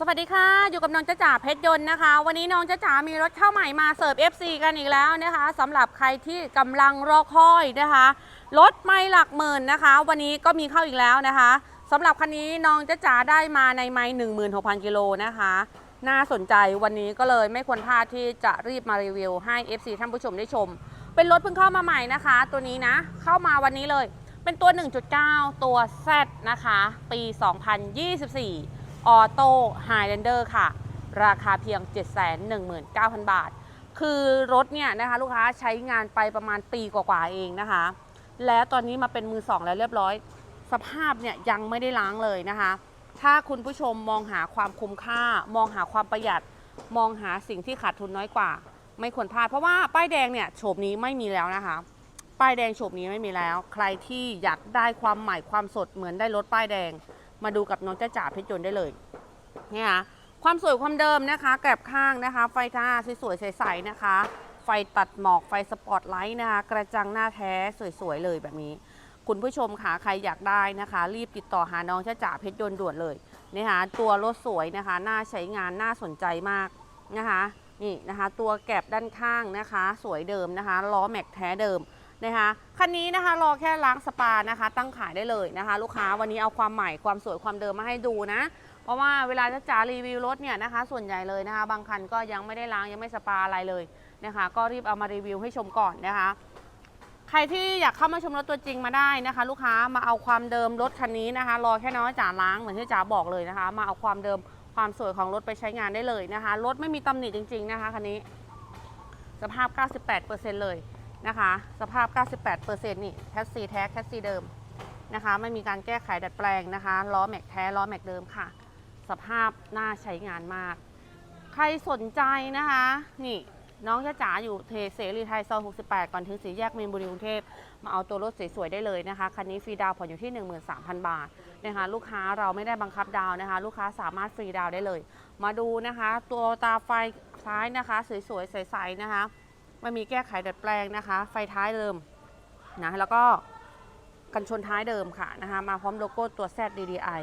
สวัสดีค่ะ อยู่กับน้องจ้าจ๋าเพชรยนต์นะคะ วันนี้น้องจ้าจ๋ามีรถเข้าใหม่มาเสิร์ฟ FC กันอีกแล้วนะคะสำหรับใครที่กำลังรอคอยนะคะรถไม่หลักหมื่นนะคะ วันนี้ก็มีเข้าอีกแล้วนะคะสำหรับคันนี้น้องจ้าจ๋าได้มาในไม้16,000กิโลนะคะน่าสนใจวันนี้ก็เลยไม่ควรพลาดที่จะรีบมารีวิวให้ FC ท่านผู้ชมได้ชม เป็นรถเพิ่งเข้ามาใหม่นะคะ ตัวนี้นะเข้ามาวันนี้เลย เป็นตัว 1.9 ตัว Z นะคะ ปี 2024 ออโต้ไฮแลนเดอร์ค่ะ ราคาเพียง 719,000 บาท คือรถเนี่ยนะคะลูกค้าใช้งานไปประมาณปีกว่าๆเองนะคะ แล้วตอนนี้มาเป็นมือสองแล้วเรียบร้อย สภาพเนี่ยยังไม่ได้ล้างเลยนะคะ ถ้าคุณผู้ชมมองหาความคุ้มค่า มองหาความประหยัด มองหาสิ่งที่ขาดทุนน้อยกว่า ไม่ควรพลาด เพราะว่าป้ายแดงเนี่ยโฉบนี้ไม่มีแล้วนะคะ ป้ายแดงโฉบนี้ไม่มีแล้ว ใครที่อยากได้ความใหม่ความสดเหมือนได้รถป้ายแดง มาดูกับน้องจ้าจ๋าเพชรยนต์ได้เลยเนี่ยค่ะความสวยความเดิมนะคะแกลบข้างนะคะ ไฟท้าสวยๆใสๆนะคะ ไฟตัดหมอกไฟสปอตไลท์นะคะ กระจังหน้าแท้สวยๆเลยแบบนี้ คุณผู้ชมค่ะใครอยากได้นะคะ รีบติดต่อหาน้องจ้าจ๋าเพชรยนต์ด่วนเลยนะคะตัวรถสวยนะคะน่าใช้งานน่าสนใจมากนะคะนี่นะคะ ตัวแกลบด้านข้างนะคะ สวยเดิมนะคะล้อแม็กแท้เดิม นะคะคันนี้นะคะรอแค่ล้างสปานะคะ ตั้งขายได้เลยนะคะ ลูกค้าวันนี้เอาความใหม่ความสวยความเดิมมาให้ดูนะ เพราะว่าเวลาจะจ๋ารีวิวรถเนี่ยนะคะ ส่วนใหญ่เลยนะคะ บางคันก็ยังไม่ได้ล้างยังไม่สปาอะไรเลยนะคะ ก็รีบเอามารีวิวให้ชมก่อนนะคะ ใครที่อยากเข้ามาชมรถตัวจริงมาได้นะคะ ลูกค้ามาเอาความเดิมรถคันนี้นะคะ รอแค่น้อยจ๋าล้างเหมือนที่จ๋าบอกเลยนะคะ มาเอาความเดิมความสวยของรถไปใช้งานได้เลยนะคะรถไม่มีตำหนิจริง ๆนะคะคันนี้สภาพ 98%เลย นะคะ สภาพ 98%นี่แคสซีแท้แคสซีเดิมนะคะ ไม่มีการแก้ไขดัดแปลงนะคะ ล้อแม็กแท้ ล้อแม็กเดิมค่ะ สภาพน่าใช้งานมาก ใครสนใจนะคะ นี่น้องจ้าจ๋าอยู่เทเสรีไทยซอย 68 ก่อนถึงสีแยกมีนบุรีกรุงเทพ มาเอาตัวรถสวยๆได้เลยนะคะ คันนี้ฟรีดาวผ่อนอยู่ที่ 13,000 บาทนะคะ ลูกค้าเราไม่ได้บังคับดาวนะคะ ลูกค้าสามารถฟรีดาวได้เลย มาดูนะคะ ตัวตาไฟซ้ายนะคะ สวยๆใสๆนะคะ ไม่มีแก้ไขดัดแปลงนะคะ ไฟท้ายเดิมนะแล้วก็กันชนท้ายเดิมค่ะนะคะ มาพร้อมโลโก้ตัว Z DDI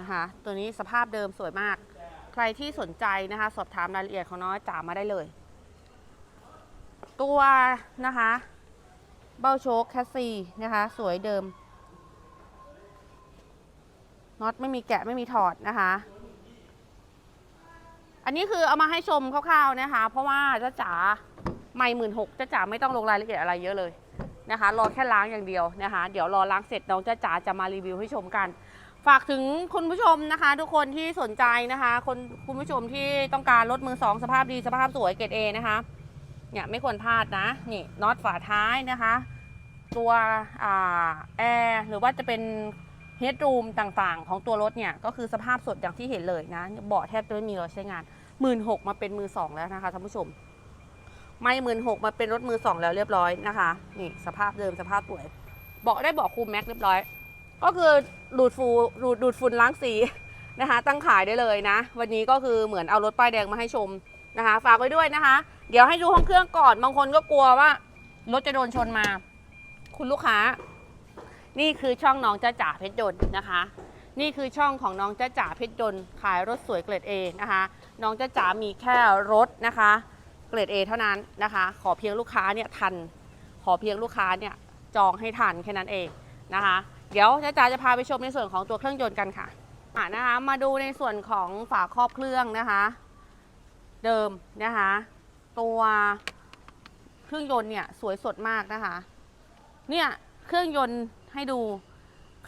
นะคะตัวนี้สภาพเดิมสวยมาก ใครที่สนใจนะคะ สอบถามรายละเอียดของน้องจ๋ามาได้เลย ตัวนะคะ เบ้าโชคแคสซีนะคะ สวยเดิมน็อตไม่มีแกะไม่มีถอดนะคะ อันนี้คือเอามาให้ชมคร่าวๆนะคะ เพราะว่าจ้าจ๋า ไม่หมื่นหกจ้าจ๋าไม่ต้องลงรายละเอียดอะไรเยอะเลยนะคะ รอแค่ล้างอย่างเดียวนะคะ เดี๋ยวรอล้างเสร็จน้องจ้าจ๋าจะมารีวิวให้ชมกัน ฝากถึงคุณผู้ชมนะคะ ทุกคนที่สนใจนะคะ คนคุณผู้ชมที่ต้องการรถมือสองสภาพดีสภาพสวยเกรดเอนะคะเนี่ยไม่ควรพลาดนะนี่น็อตฝาท้ายนะคะ ตัวอแอร์หรือว่าจะเป็นเฮดรูมต่างๆ ของตัวรถเนี่ยก็คือสภาพสดอย่างที่เห็นเลยนะเบาะแทบจะไม่มีรอยใช้งานหมื่นหกมาเป็นมือสองแล้วนะคะท่านผู้ชม ไม่หมื่นหกมาเป็นรถมือสองแล้วเรียบร้อยนะคะ นี่สภาพเดิมสภาพสวย เบาะได้เบาะคูลแม็กเรียบร้อย ก็คือดูดฟูดูดดูดฝุ่นล้างสีนะคะ ตั้งขายได้เลยนะ วันนี้ก็คือเหมือนเอารถป้ายแดงมาให้ชมนะคะ ฝากไว้ด้วยนะคะ เดี๋ยวให้ดูห้องเครื่องก่อน บางคนก็กลัวว่ารถจะโดนชนมา คุณลูกค้า นี่คือช่องน้องจ้าจ๋าเพชรยนต์นะคะ นี่คือช่องของน้องจ้าจ๋าเพชรยนต์ขายรถสวยเกรด A นะคะ น้องจ้าจ๋ามีแค่รถนะคะ เกรด A เท่านั้นนะคะ ขอเพียงลูกค้าเนี่ยทัน ขอเพียงลูกค้าเนี่ยจองให้ทันแค่นั้นเองนะคะ เดี๋ยวจ้าจ๋าจะพาไปชมในส่วนของตัวเครื่องยนต์กันค่ะะนะคะ มาดูในส่วนของฝาครอบเครื่องนะคะ เดิมนะคะ ตัวเครื่องยนต์เนี่ยสวยสดมากนะคะ เนี่ยเครื่องยนต์ให้ดู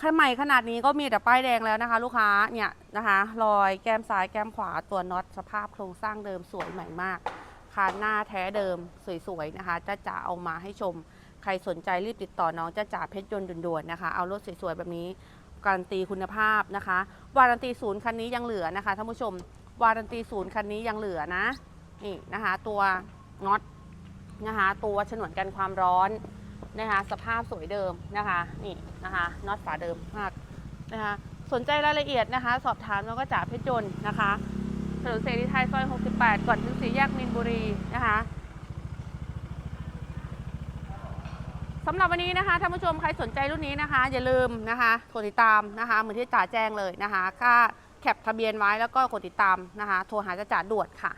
คันใหม่ขนาดนี้ก็มีแต่ป้ายแดงแล้วนะคะ ลูกค้าเนี่ยนะคะ รอยแก้มซ้ายแก้มขวาตัวน็อตสภาพโครงสร้างเดิมสวยใหม่มาก คานหน้าแท้เดิมสวยๆนะคะจ้าจ๋าเอามาให้ชม ใครสนใจรีบติดต่อน้องจ้าจ๋าเพชรยนต์ด่วนๆนะคะ เอารถสวยๆแบบนี้การันตีคุณภาพนะคะ วารันตีศูนย์คันนี้ยังเหลือนะคะท่านผู้ชม วารันตีศูนย์คันนี้ยังเหลือนะนี่นะคะตัวน็อตนะคะตัวฉนวนกันความร้อนนะคะสภาพสวยเดิมนะคะนี่นะคะน็อตฝาเดิมมากนะคะสนใจรายละเอียดนะคะ สอบถามน้องก็จ่าเพชรยนต์นะคะ ถนนเสรีไทยซอย 68 ก่อนถึงสี่แยกมินบุรีนะคะสำหรับวันนี้นะคะท่านผู้ชมใครสนใจรุ่นนี้นะคะ อย่าลืมนะคะกดติดตามนะคะเหมือนที่จ่าแจ้งเลยนะคะ ค่าแคปทะเบียนไว้แล้วก็กดติดตามนะคะ โทรหาจ่าจ่าด่วนค่ะ